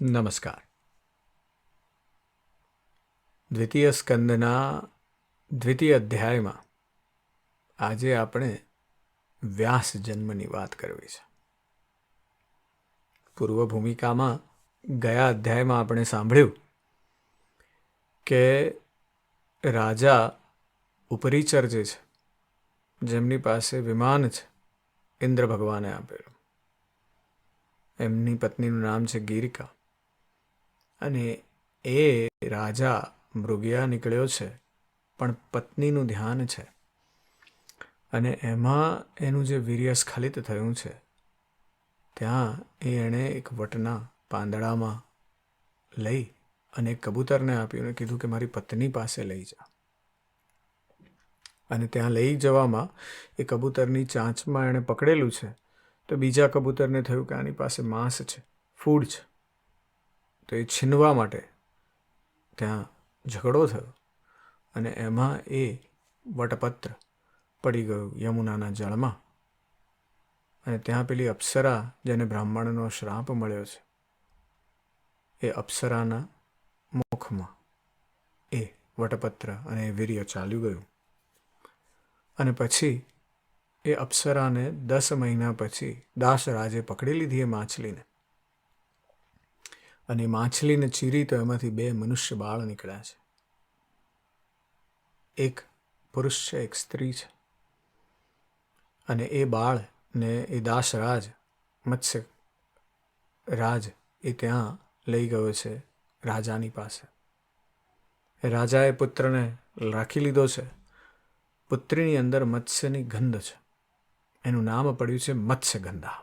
નમસ્કાર દ્વિતીય સ્કંદના દ્વિતીય અધ્યાયમાં આજે આપણે વ્યાસ જન્મની વાત કરવી છે. પૂર્વ ભૂમિકામાં ગયા અધ્યાયમાં આપણે સાંભળ્યું કે રાજા ઉપરીચર જે છે, જેમની પાસે વિમાન છે, ઇન્દ્ર ભગવાને આપેલું. એમની પત્નીનું નામ છે ગીરિકા. અને એ રાજા મૃગયા નીકળ્યો છે, પણ પત્નીનું ધ્યાન છે. અને એમાં એનું જે વીર્ય સ્ખલિત થયું છે, ત્યાં એ એણે એક વટના પાંદડામાં લઈ અને કબૂતરને આપ્યું અને કીધું કે મારી પત્ની પાસે લઈ જા. અને ત્યાં લઈ જવામાં એ કબૂતરની ચાંચમાં એણે પકડેલું છે, તો બીજા કબૂતરને થયું કે આની પાસે માંસ છે, ફૂડ છે. તો એ છીનવા માટે ત્યાં ઝઘડો થયો અને એમાં એ વટપત્ર પડી ગયું યમુનાના જળમાં. અને ત્યાં પેલી અપ્સરા જેને બ્રાહ્મણનો શ્રાપ મળ્યો છે, એ અપ્સરાના મુખમાં એ વટપત્ર અને એ વીર્ય ચાલ્યું ગયું. અને પછી એ અપ્સરાને દસ મહિના પછી દાસરાજે પકડી લીધી એ માછલીને. અને માછલીને ચીરી તો એમાંથી બે મનુષ્ય બાળ નીકળ્યા છે. એક પુરુષ છે, એક સ્ત્રી છે. અને એ બાળને એ દાસરાજ મત્સ્ય રાજ એ ત્યાં લઈ ગયો છે રાજાની પાસે. રાજાએ પુત્રને રાખી લીધો છે. પુત્રીની અંદર મત્સ્યની ગંધ છે. એનું નામ પડ્યું છે મત્સ્યગંધા.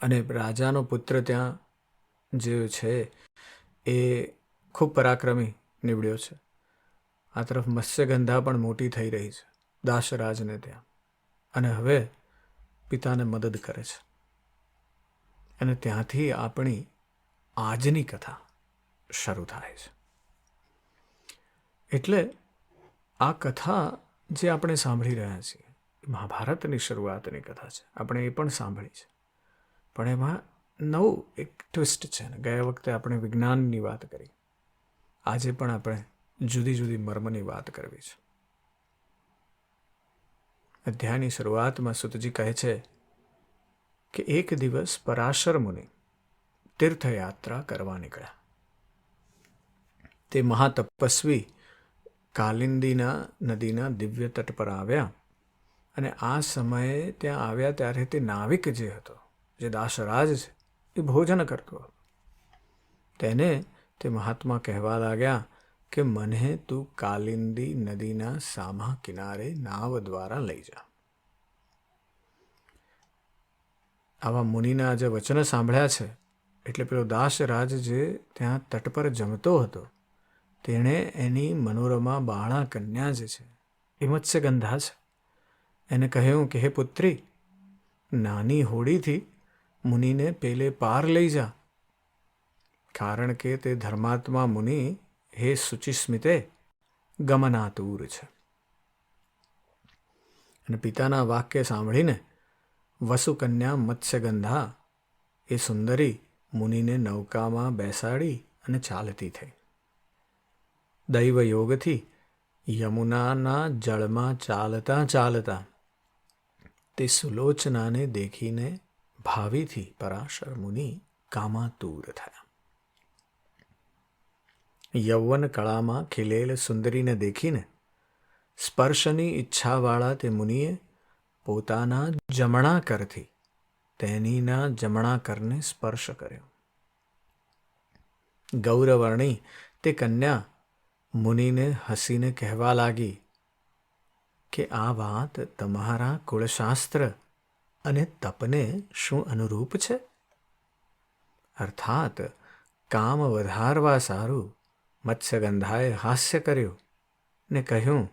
અને રાજાનો પુત્ર ત્યાં જે છે, એ ખૂબ પરાક્રમી નીવડ્યો છે. આ તરફ મત્સ્યગંધા પણ મોટી થઈ રહી છે, દાસરાજને ત્યાં. અને હવે પિતાને મદદ કરે છે. અને ત્યાંથી આપણી આજની કથા શરૂ થાય છે. એટલે આ કથા જે આપણે સાંભળી રહ્યા છીએ, મહાભારતની શરૂઆતની કથા છે. આપણે એ પણ સાંભળી છે. પણ એમાં નવું એક ટ્વિસ્ટ છે ને. ગયા વખતે આપણે વિજ્ઞાનની વાત કરી. આજે પણ આપણે જુદી જુદી મર્મની વાત કરવી છે. અધ્યાયની શરૂઆતમાં સુતજી કહે છે કે એક દિવસ પરાશર મુનિ તીર્થયાત્રા કરવા નીકળ્યા. તે મહાતપસ્વી કાલિંદીના નદીના દિવ્ય તટ પર આવ્યા અને આ સમયે ત્યાં આવ્યા ત્યારે તે નાવિક જે હતો, જે દાસરાજ છે એ ભોજન કરતો. તેને તે મહાત્મા કહેવા લાગ્યા કે મને તું કાલિંદી નદીના સામા કિનારે નાવ દ્વારા લઈ જા. આવા મુનિના જે વચન સાંભળ્યા છે, એટલે પેલો દાસરાજ જે ત્યાં તટ પર જમતો હતો, તેણે એની મનોરમા બાળા કન્યા જે છે, એ મત્સ્યગંધા છે. એને કહ્યું કે, હે પુત્રી, નાની હોડીથી મુનિને પેલે પાર લઈ જા. કારણ કે તે ધર્માત્મા મુનિ, હે સુચિસ્મિતે, ગમનાતુર છે. અને પિતાના વાક્ય સાંભળીને વસુકન્યા મત્સ્યગંધા એ સુંદરી મુનિને નૌકામાં બેસાડી અને ચાલતી થઈ. દૈવ યોગથી યમુનાના જળમાં ચાલતા ચાલતા તે સુલોચનાને દેખીને ભાવીથી પરાશર મુનિ કામાતુર થયા. યૌવન કળામાં ખીલેલ સુંદરીને દેખીને સ્પર્શની ઈચ્છાવાળા તે મુનિએ પોતાના જમણા કરથી તેનીના જમણા કરને સ્પર્શ કર્યો. ગૌરવર્ણી તે કન્યા મુનિને હસીને કહેવા લાગી કે આ વાત તમારા કુળશાસ્ત્ર અને તપને શું અનુરૂપ છે? અર્થાત, કામ વધારવા સારું, મત્સ્યગંધાએ હાસ્ય કર્યું ને કહ્યું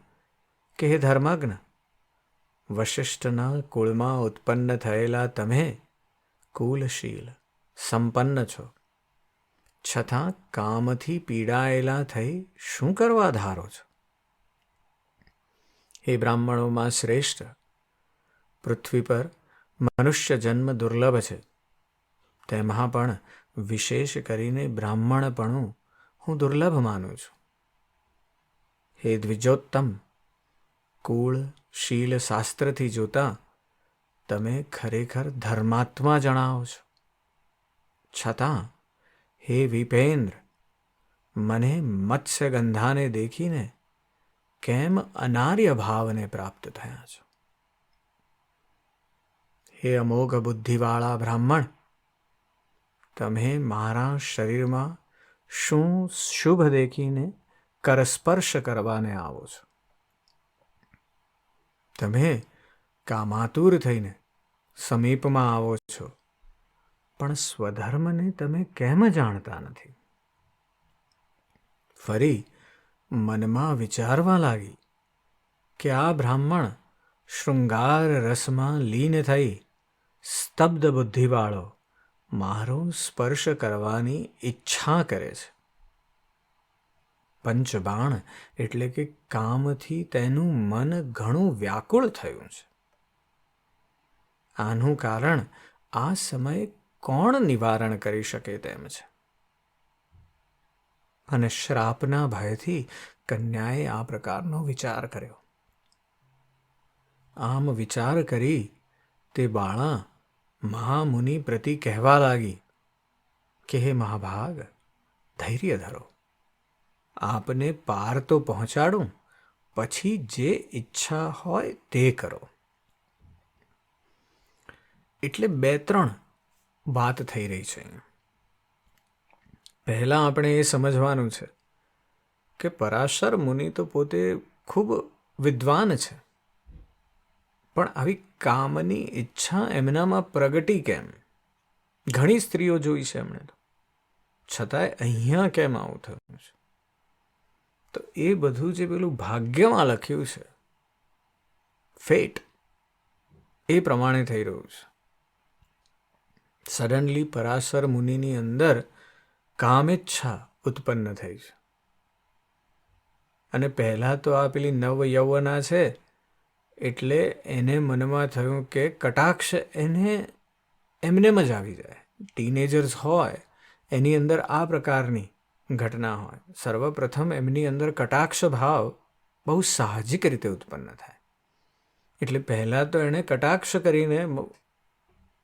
કે હે ધર્મગ્ન, વશિષ્ઠના કુળમાં ઉત્પન્ન થયેલા તમે કુલશીલ, સંપન્ન છો. છતાં કામથી પીડાયેલા થઈ શું કરવા ધારો છો? હે બ્રાહ્મણોમાં શ્રેષ્ઠ, પૃથ્વી પર મનુષ્ય જન્મ દુર્લભ છે. તેમાં પણ વિશેષ કરીને બ્રાહ્મણપણું હું દુર્લભ માનું છું. હે દ્વિજોત્તમ, કુળ શીલ શાસ્ત્રથી જોતા તમે ખરેખર ધર્માત્મા જણાવો છો. છતાં, હે વિપેન્દ્ર, મને મત્સ્યગંધાને દેખીને કેમ અનાર્ય ભાવને પ્રાપ્ત થયા છો? હે અમોઘ બુદ્ધિવાળા બ્રાહ્મણ, તમે મારા શરીરમાં શું શુભ દેખીને કરસ્પર્શ કરવાને આવો છો? તમે કામાતુર થઈને સમીપમાં આવો છો, પણ સ્વધર્મને તમે કેમ જાણતા નથી? ફરી મનમાં વિચારવા લાગી કે આ બ્રાહ્મણ શૃંગાર રસમાં લીન થઈ સ્તબ્ધ બુદ્ધિવાળો મારો સ્પર્શ કરવાની ઈચ્છા કરે છે. પંચબાણ એટલે કે કામથી તેનું મન ઘણું વ્યાકુળ થયું છે. આનું કારણ આ સમયે કોણ નિવારણ કરી શકે તેમ છે. અને શ્રાપના ભયથી કન્યાએ આ પ્રકારનો વિચાર કર્યો. આમ વિચાર કરી તે બાળા મહામુનિ પ્રતિ કહેવા લાગી, કે હે મહાભાગ, ધૈર્ય ધરો. આપને પાર તો પહોંચાડું, પછી જે ઈચ્છા હોય તે કરો. એટલે બે ત્રણ વાત થઈ રહી છે. પહેલાં આપણે એ સમજવાનું છે કે પરાશર મુનિ તો પોતે ખૂબ વિદ્વાન છે. પણ આવી કામની ઈચ્છા એમનામાં પ્રગટી કેમ? ઘણી સ્ત્રીઓ જોઈ છે એમણે તો. છતાંય અહીંયા કેમ આવું થયું છે? તો એ બધું જે પેલું ભાગ્યમાં લખ્યું છે ફેટ એ પ્રમાણે થઈ રહ્યું છે. સડનલી પરાશર મુનિની અંદર કામેચ્છા ઉત્પન્ન થઈ છે. અને પહેલાં તો આ પેલી નવ યૌવના છે એટલે એને મનમાં થયું કે કટાક્ષ એને એમનેમ જ આવી જાય. ટીનેજર્સ હોય, એની અંદર આ પ્રકારની ઘટના હોય. સર્વપ્રથમ એમની અંદર કટાક્ષ ભાવ બહુ સાહજિક રીતે ઉત્પન્ન થાય. એટલે પહેલાં તો એણે કટાક્ષ કરીને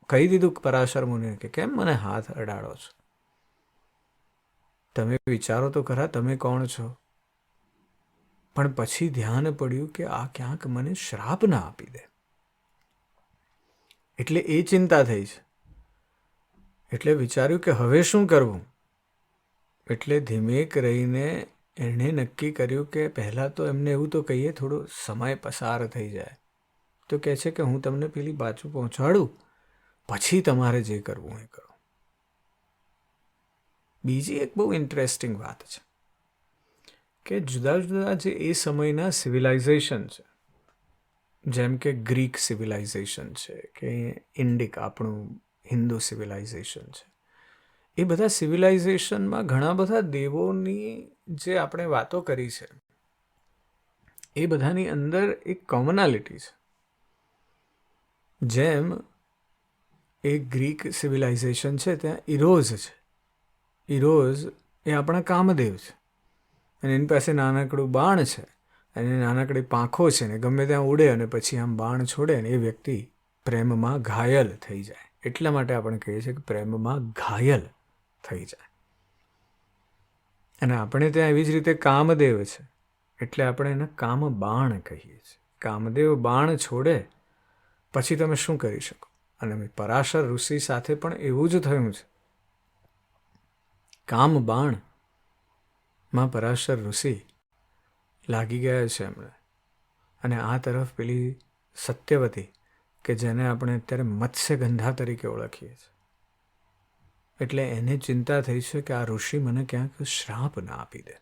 કહી દીધું પરાશર મુનિએ કે, કેમ મને હાથ અડાડો છો? તમે વિચારો તો ખરા, તમે કોણ છો? પણ પછી ધ્યાન પડ્યું કે આ ક્યાંક મને શ્રાપ ના આપી દે. એટલે એ ચિંતા થઈ છે. એટલે વિચાર્યું કે હવે શું કરવું? એટલે ધીમેક રહીને એણે નક્કી કર્યું કે પહેલાં તો એમને એવું તો કહીએ, થોડો સમય પસાર થઈ જાય. તો કહે છે કે હું તમને પેલી બાજુ પહોંચાડું, પછી તમારે જે કરવું એ કરો. બીજી એક બહુ ઇન્ટરેસ્ટિંગ વાત છે. કે જુદા જુદા જે એ સમયના સિવિલાઇઝેશન છે, જેમ કે ગ્રીક સિવિલાઇઝેશન છે કે ઇન્ડિક આપણું હિન્દુ સિવિલાઇઝેશન છે, એ બધા સિવિલાઇઝેશનમાં ઘણા બધા દેવોની જે આપણે વાતો કરી છે, એ બધાની અંદર એક કોમનાલિટી છે. જેમ એ ગ્રીક સિવિલાઇઝેશન છે, ત્યાં ઇરોઝ છે. ઇરોઝ એ આપણા કામદેવ છે. અને એની પાસે નાનકડું બાણ છે અને નાનકડી પાંખો છે ને ગમે ત્યાં ઉડે અને પછી આમ બાણ છોડે ને એ વ્યક્તિ પ્રેમમાં ઘાયલ થઈ જાય. એટલા માટે આપણે કહીએ છીએ કે પ્રેમમાં ઘાયલ થઈ જાય. અને આપણે ત્યાં એવી જ રીતે કામદેવ છે એટલે આપણે એને કામ બાણ કહીએ છીએ. કામદેવ બાણ છોડે પછી તમે શું કરી શકો? અને પરાશર ઋષિ સાથે પણ એવું જ થયું છે. કામ બાણ માં પરાશર ઋષિ લાગી ગયા છે એમણે. અને આ તરફ પેલી સત્યવતી, કે જેને આપણે અત્યારે મત્સ્યગંધા તરીકે ઓળખીએ છીએ. એટલે એને ચિંતા થઈ છે કે આ ઋષિ મને ક્યાંક શ્રાપ ના આપી દે.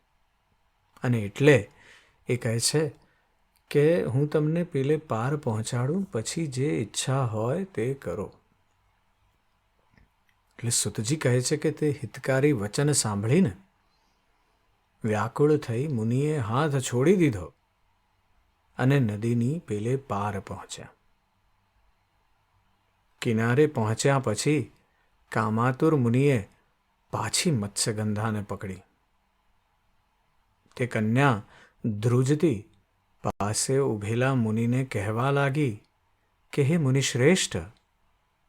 અને એટલે એ કહે છે કે હું તમને પેલે પાર પહોંચાડું, પછી જે ઈચ્છા હોય તે કરો. એટલે સુતજી કહે છે કે તે હિતકારી વચન સાંભળીને વ્યાકુળ થઈ મુનિએ હાથ છોડી દીધો અને નદીની પેલે પાર પહોંચ્યા. કિનારે પહોંચ્યા પછી કામાતુર મુનિએ પાછી મત્સ્યગંધાને પકડી. તે કન્યા ધ્રુજતી પાસે ઊભેલા મુનિને કહેવા લાગી કે, હે મુનિશ્રેષ્ઠ,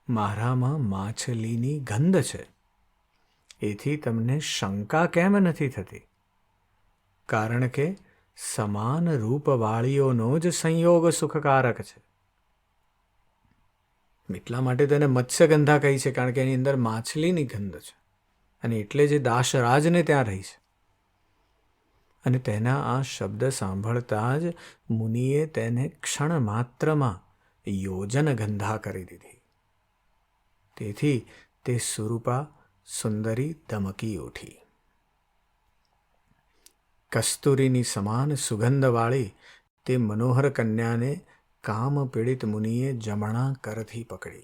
મારામાં માછલીની ગંધ છે. એથી તમને શંકા કેમ નથી થતી? કારણ કે સમાન રૂપવાળીઓનો જ સંયોગ સુખકારક છે. એટલા માટે તેને મત્સ્યગંધા કહી છે, કારણ કે એની અંદર માછલીની ગંધ છે. અને એટલે જે દાસરાજને ત્યાં રહી છે. અને તેના આ શબ્દ સાંભળતા જ મુનિએ તેને ક્ષણ માત્રમાં યોજન ગંધા કરી દીધી. તેથી તે સુરૂપા સુંદરી ધમકી ઉઠી. કસ્તુરીની સમાન સુગંધવાળી તે મનોહર કન્યાને કામ પીડિત મુનિએ જમણા કરથી પકડી.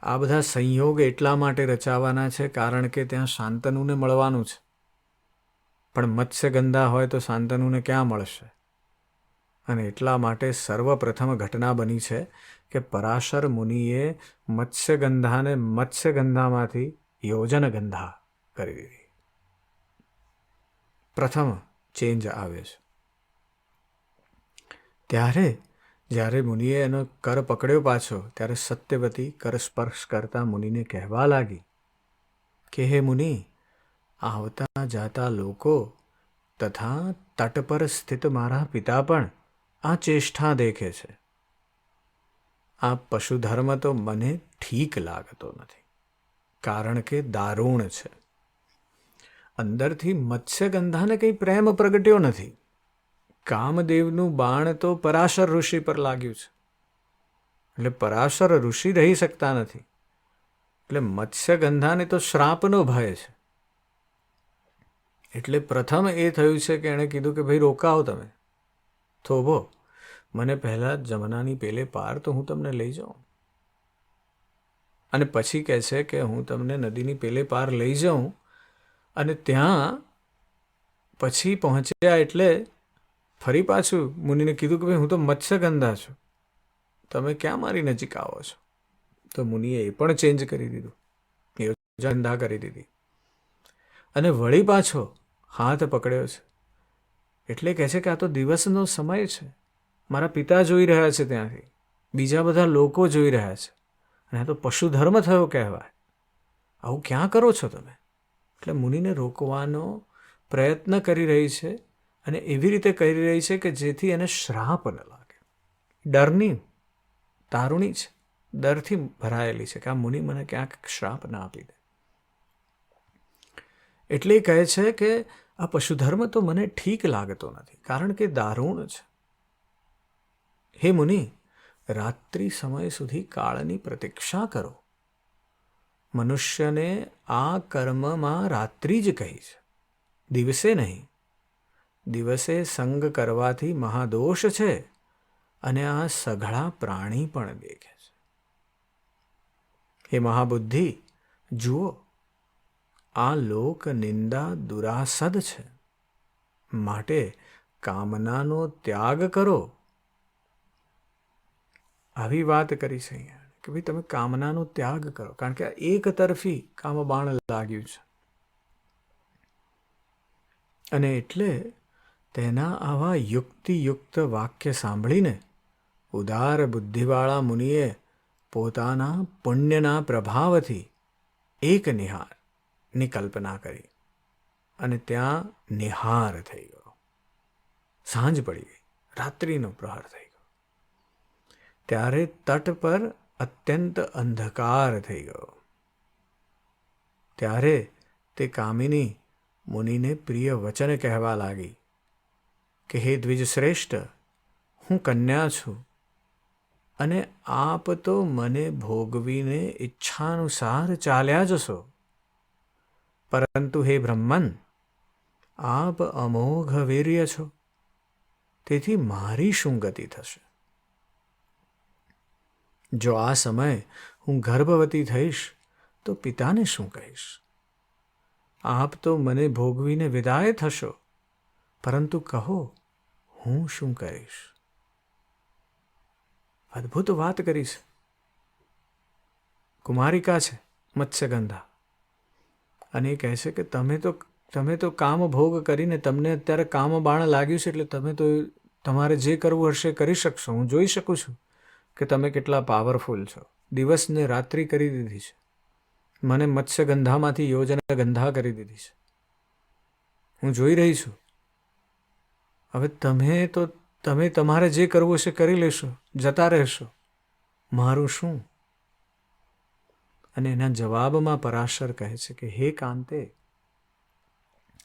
આ બધા સંયોગ એટલા માટે રચાવાના છે કારણ કે ત્યાં શાંતનુને મળવાનું છે. પણ મત્સ્યગંધા હોય તો શાંતનુને ક્યાં મળશે? અને એટલા માટે સર્વપ્રથમ ઘટના બની છે કે પરાશર મુનિએ મત્સ્યગંધાને મત્સ્યગંધામાંથી યોજનગંધા કરી દીધી. પ્રથમ ચેન્જ આવે છે. ત્યારે જ્યારે મુનિએ એનો કર પકડ્યો પાછો, ત્યારે સત્યવતી કર સ્પર્શ કરતા મુનિને કહેવા લાગી કે, હે મુનિ, આવતા જાતા લોકો તથા તટ પર સ્થિત મારા પિતા પણ આ ચેષ્ટા દેખે છે. આ પશુધર્મ તો મને ઠીક લાગતો નથી, કારણ કે દારૂણ છે. અંદરથી મત્સ્યગંધાને કંઈ પ્રેમ પ્રગટ્યો નથી. કામદેવનું બાણ તો પરાશર ઋષિ પર લાગ્યું છે. એટલે પરાશર ઋષિ રહી શકતા નથી. એટલે મત્સ્યગંધાને તો શ્રાપનો ભય છે. એટલે પ્રથમ એ થયું છે કે એણે કીધું કે ભાઈ રોકાવો તમે. થોભો મને પહેલાં જમનાની પેલે પાર તો હું તમને લઈ જાઉં. અને પછી કહે છે કે હું તમને નદીની પેલે પાર લઈ જાઉં અને ત્યાં પછી પહોંચ્યા એટલે ફરી પાછું મુનિને કીધું કે, ભાઈ, હું તો મત્સ્યગંધા છું. તમે ક્યાં મારી નજીક આવો છો? તો મુનિએ એ પણ ચેન્જ કરી દીધું. ગંધા કરી દીધી. અને વળી પાછો હાથ પકડ્યો છે. એટલે કહે છે કે, આ તો દિવસનો સમય છે. મારા પિતા જોઈ રહ્યા છે ત્યાંથી. બીજા બધા લોકો જોઈ રહ્યા છે. અને આ તો પશુધર્મ થયો કહેવાય. આવું ક્યાં કરો છો તમે? એટલે મુનિને રોકવાનો પ્રયત્ન કરી રહી છે અને એવી રીતે કરી રહી છે કે જેથી એને શ્રાપ ન લાગે. ડરની તારુણી છે. ડરથી ભરાયેલી છે કે આ મુનિ મને ક્યાંક શ્રાપ ના આપી દે. એટલે કહે છે કે આ પશુધર્મ તો મને ઠીક લાગતો નથી, કારણ કે દારૂણ છે. હે મુનિ, રાત્રિ સમય સુધી કાળની પ્રતીક્ષા કરો. મનુષ્યને આ કર્મમાં રાત્રિ જ કહી છે. દિવસે નહીં. દિવસે સંગ કરવાથી મહાદોષ છે અને આ સઘળા પ્રાણી પણ દેખે છે. હે મહાબુદ્ધિ, જુઓ, આ લોક નિંદા દુરાસદ છે. માટે કામનાનો ત્યાગ કરો. આવી વાત કરી છે અહીંયા. કે ભાઈ તમે કામનાનો ત્યાગ કરો. કારણ કે એક તરફી કામ બાણ લાગ્યું છે. અને એટલે તેના આવા યુક્તિયુક્ત વાક્ય સાંભળીને ઉદાર બુદ્ધિવાળા મુનિએ પોતાના પુણ્યના પ્રભાવથી એક નિહારની કલ્પના કરી અને ત્યાં નિહાર થઈ ગયો. સાંજ પડી ગઈ. રાત્રિનો પ્રહર થઈ ગયો. ત્યારે તટ પર અત્યંત અંધકાર થઈ ગયો. ત્યારે તે કામિની મુનિને પ્રિય વચન કહેવા લાગી કે, હે દ્વિજશ્રેષ્ઠ, હું કન્યા છું અને આપ તો મને ભોગવીને ઈચ્છાનુસાર ચાલ્યા જશો. પરંતુ હે બ્રહ્મન, આપ અમોઘ વીર્ય છો. તેથી મારી શું ગતિ થશે? જો આ સમય હું ગર્ભવતી થઈશ, તો પિતાને શું કહીશ? આપ તો મને ભોગવીને વિદાય થશો, પરંતુ કહો, હું શું કરીશ? અદ્ભુત વાત કરીશ કુમારિકા છે, મત્સ્યગંધા. અને એ કહે છે કે તમે તો તમે તો કામ ભોગ કરીને તમને અત્યારે કામ બાણ લાગ્યું છે, એટલે તમે તો તમારે જે કરવું હશે કરી શકશો, હું જોઈ શકું છું. કે તમે કેટલા પાવરફુલ છો. દિવસને રાત્રિ કરી દીધી છે. મને મત્સ્યગંધામાંથી યોજના ગંધા કરી દીધી છે. હું જોઈ રહી છું. હવે તમે તો, તમે તમારે જે કરવું છે કરી લેશો, જતા રહેશો. મારું શું? અને એના જવાબમાં પરાશર કહે છે કે, હે કાંતે,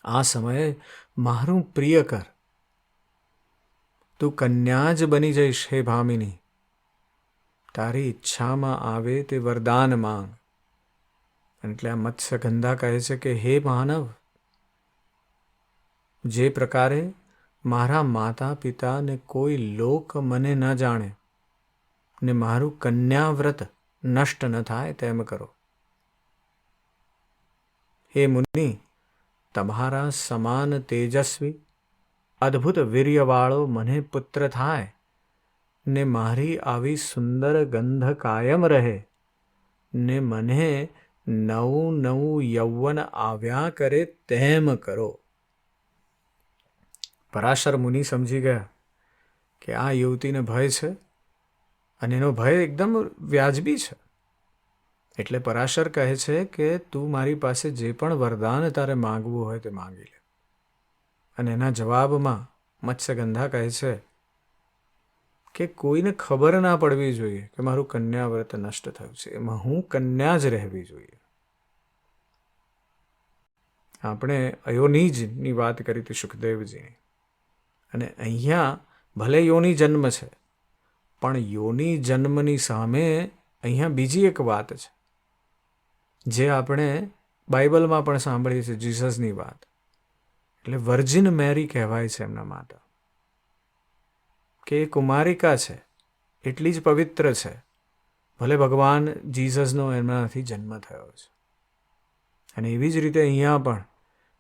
આ સમયે મારું પ્રિય કર. તું કન્યા જ બની જઈશ, હે ભામિની. તારી ઈચ્છામાં આવે તે વરદાન માંગ. એટલે આ મત્સ્યગંધા કહે છે કે, હે માનવ, જે પ્રકારે મારા માતા પિતાને કોઈ લોક મને ન જાણે ને મારું કન્યાવ્રત નષ્ટ ન થાય તેમ કરો. હે મુનિ, તમારા સમાન તેજસ્વી, અદ્ભુત વીર્યવાળો મને પુત્ર થાય ને મારી આવી સુંદર ગંધ કાયમ રહે. ને મને નવું નવું યૌવન આવ્યા કરે તેમ કરો. પરાશર મુનિ સમજી ગયા કે આ યુવતીને ભય છે અને એનો ભય એકદમ વ્યાજબી છે. એટલે પરાશર કહે છે કે તું મારી પાસે જે પણ વરદાન તારે માંગવું હોય તે માંગી લે. અને એના જવાબમાં મત્સ્યગંધા કહે છે કે કોઈને ખબર ના પડવી જોઈએ કે મારું કન્યા વ્રત નષ્ટ થયું છે. એમાં હું કન્યા જ રહેવી જોઈએ. આપણે અયોનિજની વાત કરી હતી સુખદેવજીની. અને અહીંયા ભલે યોની જન્મ છે, પણ યોની જન્મની સામે અહીંયા બીજી એક વાત છે. જે આપણે બાઇબલમાં પણ સાંભળીએ છીએ, જીસસની વાત. એટલે વર્જિન મેરી કહેવાય છે એમના માતા. કે એ કુમારિકા છે. એટલી જ પવિત્ર છે. ભલે ભગવાન જીસસનો એમનાથી જન્મ થયો છે. અને એવી જ રીતે અહીંયા પણ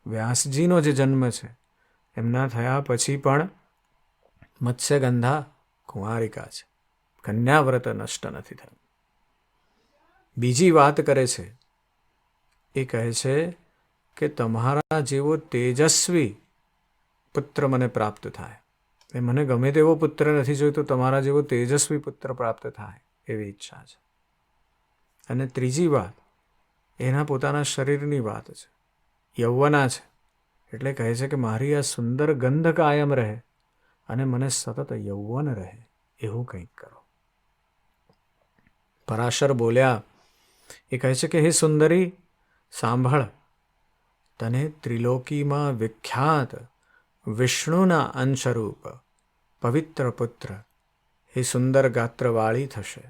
વ્યાસજીનો જે જન્મ છે, એમના થયા પછી પણ મત્સ્યગંધા કુમારિકા છે. કન્યાવ્રત નષ્ટ નથી થયું. બીજી વાત કરે છે, એ કહે છે કે તમારા જેવો તેજસ્વી પુત્ર મને પ્રાપ્ત થાય. એ મને ગમે તેવો પુત્ર નથી જોઈતો, તમારા જેવો તેજસ્વી પુત્ર પ્રાપ્ત થાય એવી ઈચ્છા છે. અને ત્રીજી વાત, એના પોતાના શરીરની વાત છે. યૌવના છે. એટલે કહે છે કે મારી આ સુંદર ગંધ કાયમ રહે અને મને સતત યૌવન રહે એવું કંઈક કરો. પરાશર બોલ્યા, એ કહે છે કે હે સુંદરી, સાંભળ, તને ત્રિલોકીમાં વિખ્યાત વિષ્ણુના અંશરૂપ, પવિત્ર પુત્ર, એ સુંદર ગાત્રવાળી થશે.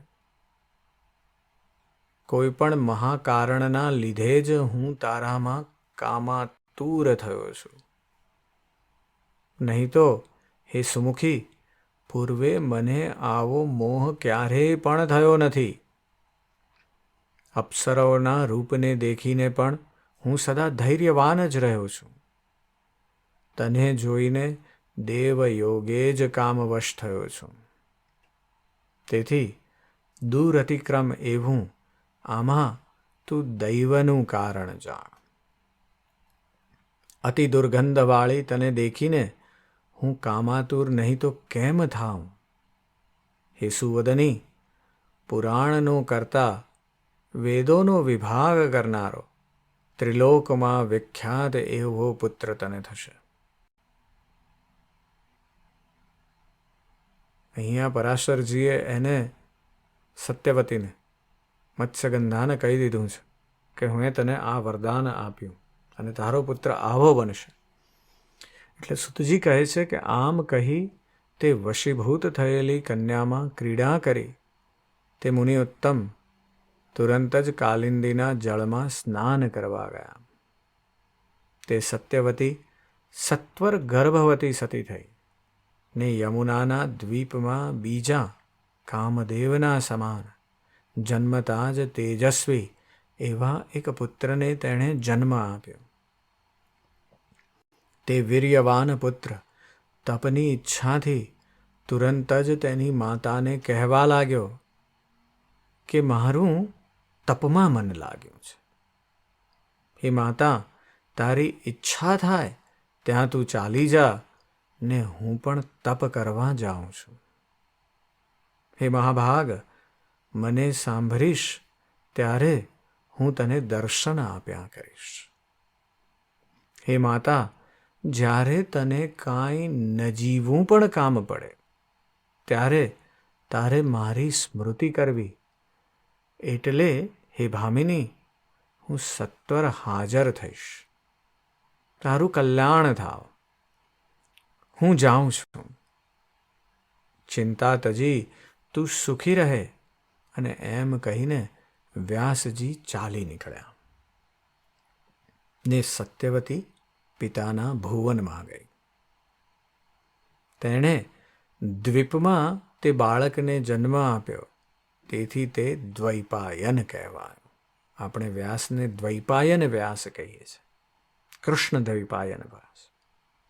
કોઈ પણ મહાકારણના લીધે જ હું તારામાં કામાતુર થયો છું. નહીં તો, હે સુમુખી, પૂર્વે મને આવો મોહ ક્યારેય પણ થયો નથી. અપ્સરાઓના રૂપને દેખીને પણ હું સદા ધૈર્યવાન જ રહ્યો છું. તને જોઈને દેવ યોગે જ કામવશ થયો છું. તેથી દૂર અતિક્રમ એવું, આમાં તું દૈવનું કારણ જાણ. અતિ દુર્ગંધવાળી તને દેખીને હું કામાતુર નહીં તો કેમ થાઉં? હે સુવદની, પુરાણનો કરતા વેદોનો વિભાગ કરનારો, ત્રિલોકમાં વિખ્યાત એવો પુત્ર તને થશે. અહીંયા પરાશરજીએ એને સત્યવતીને, મત્સ્યગંધાને કહી દીધું છે કે હું તને આ વરદાન આપ્યું અને તારો પુત્ર આવો બનશે. એટલે સુતજી કહે છે કે આમ કહી તે વશીભૂત થયેલી કન્યામાં ક્રીડા કરી. તે મુનિ ઉત્તમ તુરંત જ કાલિંદીના જળમાં સ્નાન કરવા ગયા. તે સત્યવતી સત્વર ગર્ભવતી સતી થઈ. ને યમુનાના દ્વીપમાં બીજા કામદેવના સમાન. જન્મતા જ તેજસ્વી એવા એક પુત્રને તેણે જન્મ આપ્યો. તે વીર્યવાન પુત્ર તપની ઈચ્છાથી તુરંત જ તેની માતાને કહેવા લાગ્યો કે, મારું તપમાં મન લાગ્યું છે. હે માતા, તારી ઈચ્છા થાય, ત્યાં તું ચાલી જા. ને હું પણ તપ કરવા જાઉં છું. હે મહાભાગ, મને સાંભળીશ, ત્યારે હું તને દર્શન આપ્યા કરીશ. હે માતા, જ્યારે તને કાંઈ નજીવું પણ કામ પડે, ત્યારે તારે મારી સ્મૃતિ કરવી. એટલે, હે ભામિની, હું સત્વર હાજર થઈશ. તારું કલ્યાણ થાવ. હું જાઉં છું. ચિંતા તજી, તું સુખી રહે. અને એમ કહીને વ્યાસજી ચાલી નીકળ્યા. ને સત્યવતી પિતાના ભુવનમાં ગઈ. તેણે દ્વીપમાં તે બાળકને જન્મ આપ્યો. તેથી તે દ્વૈપાયન કહેવાય. આપણે વ્યાસને દ્વૈપાયન વ્યાસ કહીએ છીએ. કૃષ્ણ દ્વૈપાયન વ્યાસ.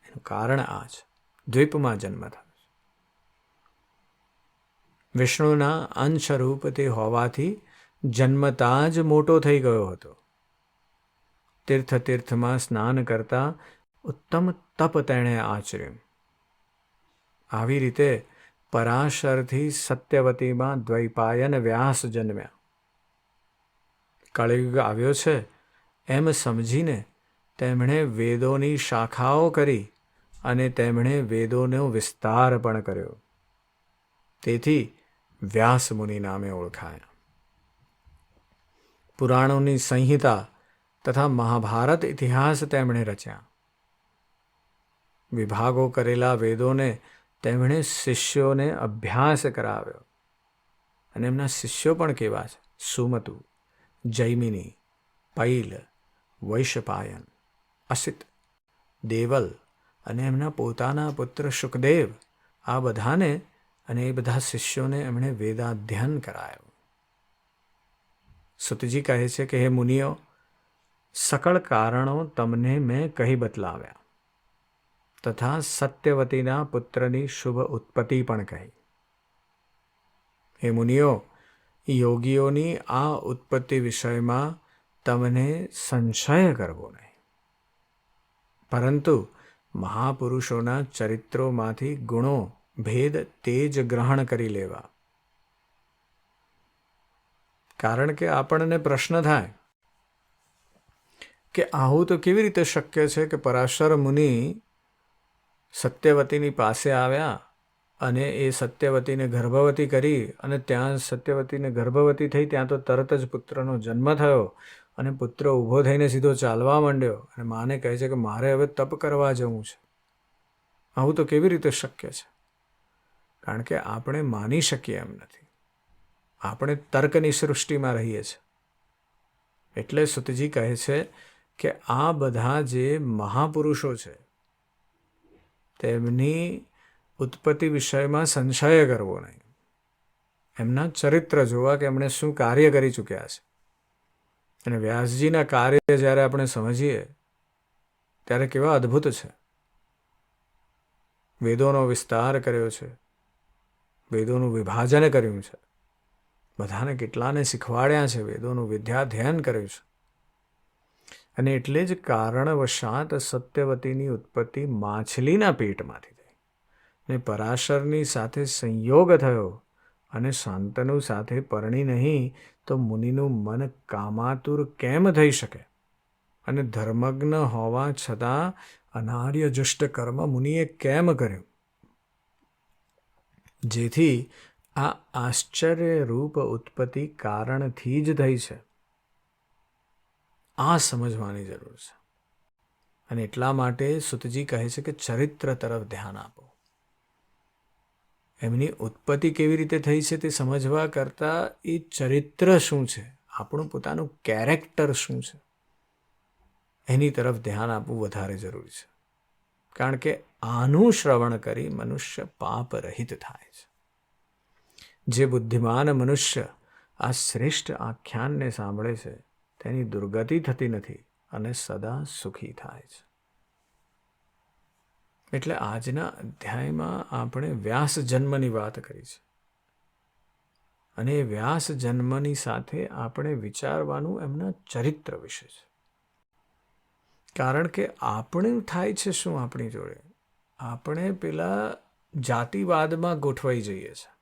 એનું કારણ આ છે. દ્વીપમાં જન્મ થયો છે. વિષ્ણુના અંશરૂપ તે હોવાથી જન્મતા જ મોટો થઈ ગયો હતો. તીર્થ તીર્થમાં સ્નાન કરતા ઉત્તમ તપ તેણે આચર્યું. આવી રીતે પરાશરથી સત્યવતીમાં દ્વૈપાયન વ્યાસ જન્મ્યા. કળિયુગ આવ્યો છે એમ સમજીને તેમણે વેદોની શાખાઓ કરી અને તેમણે વેદોનો વિસ્તાર પણ કર્યો. તેથી વ્યાસ મુનિ નામે ઓળખાયા. પુરાણોની સંહિતા તથા મહાભારત ઇતિહાસ તેમણે રચ્યા. વિભાગો કરેલા વેદોને તેમણે શિષ્યોને અભ્યાસ કરાવ્યો. અને એમના શિષ્યો પણ કેવા છે? સુમતુ, જૈમિની, પૈલ, વૈશપાયન, અસિત, દેવલ અને એમના પોતાના પુત્ર શુકદેવ આ બધાને અને એ બધા શિષ્યોને એમણે વેદાધ્યન કરાયો. સુતજી કહે છે કે, હે મુનિઓ, સકળ કારણો તમને મેં કહી બતલાવ્યા. તથા સત્યવતીના પુત્રની શુભ ઉત્પત્તિ પણ કહી. હે મુનિઓ, યોગીઓની આ ઉત્પત્તિ વિષયમાં તમને સંશય કરવો નહીં. પરંતુ મહાપુરુષોના ચરિત્રોમાંથી ગુણો, ભેદ, તેજ ગ્રહણ કરી લેવા. કારણ કે આપણને પ્રશ્ન થાય કે આવું તો કેવી રીતે શક્ય છે કે પરાશર મુનિ સત્યવતીની પાસે આવ્યા અને એ સત્યવતીને ગર્ભવતી કરી અને ત્યાં સત્યવતીને ગર્ભવતી થઈ ત્યાં તો તરત જ પુત્રનો જન્મ થયો. અને પુત્ર ઊભો થઈને સીધો ચાલવા માંડ્યો અને માને કહે છે કે મારે હવે તપ કરવા જવું છે. આવું તો કેવી રીતે શક્ય છે? કારણ કે આપણે માની શકીએ એમ નથી. આપણે તર્કની સૃષ્ટિમાં રહીએ છીએ. એટલે સુતજી કહે છે કે આ બધા જે મહાપુરુષો છે, તેમની ઉત્પત્તિ વિષયમાં સંશય કરવો નહીં. એમના ચરિત્ર જોવા કે એમણે શું કાર્ય કરી ચૂક્યા છે. અને વ્યાસજીના કાર્ય જ્યારે આપણે સમજીએ, ત્યારે કેવા અદ્ભુત છે. વેદોનો વિસ્તાર કર્યો છે. વેદોનું વિભાજન કર્યું છે. બધાને કેટલાને શીખવાડ્યા છે, વેદોનું વિદ્યાધ્યયન કર્યું છે. અને એટલે જ કારણવશાત સત્યવતીની ઉત્પત્તિ માછલીના પેટમાંથી થઈ. ને પરાશરની સાથે સંયોગ થયો અને શાંતનુ સાથે પરણી નહીં તો મુનિનું મન કામાતુર કેમ થઈ શકે? અને ધર્મજ્ઞ હોવા છતાં અનાર્ય જુષ્ટ કર્મ મુનિએ કેમ કર્યું? જેથી આ આશ્ચર્યરૂપ ઉત્પત્તિ કારણથી જ થઈ છે. આ સમજવાની જરૂર છે. અને એટલા માટે સુતજી કહે છે કે ચરિત્ર તરફ ધ્યાન આપો. એમની ઉત્પત્તિ કેવી રીતે થઈ છે તે સમજવા કરતાં એ ચરિત્ર શું છે? આપણું પોતાનું કેરેક્ટર શું છે? એની તરફ ધ્યાન આપવું વધારે જરૂરી છે. કારણ કે આનું શ્રવણ કરી મનુષ્ય પાપ રહિત થાય છે. જે બુદ્ધિમાન મનુષ્ય આ શ્રેષ્ઠ આખ્યાનને સાંભળે છે, તેની દુર્ગતિ થતી નથી અને સદા સુખી થાય છે. એટલે આજના અધ્યાયમાં આપણે વ્યાસ જન્મની વાત કરી છે. અને એ વ્યાસ જન્મની સાથે આપણે વિચારવાનું એમના ચરિત્ર વિશે છે. કારણ કે આપણે થાય છે શું આપણી જોડે? આપણે પેલા જાતિવાદમાં ગોઠવાઈ જઈએ છીએ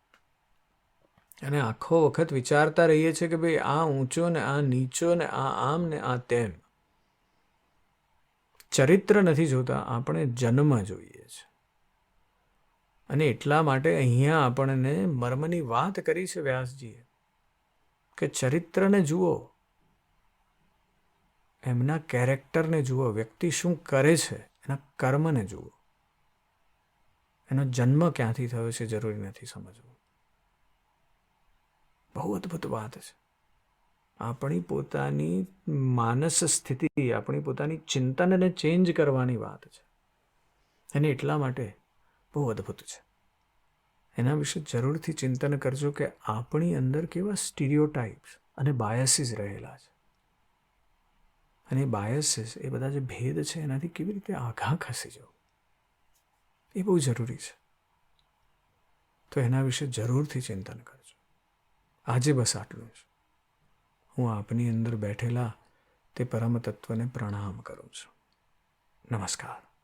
અને આખો વખત વિચારતા રહીએ છીએ કે ભાઈ આ ઊંચો ને આ નીચો ને આ આમ ને આ તેમ. ચરિત્ર નથી જોતા, આપણે જન્મ જોઈએ છે. અને એટલા માટે અહીંયા આપણને મર્મની વાત કરી છે વ્યાસજીએ કે ચરિત્રને જુઓ. એમના કેરેક્ટરને જુઓ, વ્યક્તિ શું કરે છે, એના કર્મને જુઓ. એનો જન્મ ક્યાંથી થયો છે જરૂરી નથી સમજવું. બહુ અદ્ભુત વાત છે. આપણી પોતાની માનસ સ્થિતિ, આપણી પોતાની ચિંતનને ચેન્જ કરવાની વાત છે. અને એટલા માટે બહુ અદ્ભુત છે. એના વિશે જરૂરથી ચિંતન કરજો કે આપણી અંદર કેવા સ્ટીરિયોટાઇપ્સ અને બાયસીસ રહેલા છે. અને બાયસીસ એ બધા જે ભેદ છે એનાથી કેવી રીતે આઘા ખસી જવું? એ બહુ જરૂરી છે. તો એના વિશે જરૂરથી ચિંતન કરજો. આજે બસ આટલું જ. હું આપની અંદર બેઠેલા તે પરમ તત્વને પ્રણામ કરું છું. નમસ્કાર.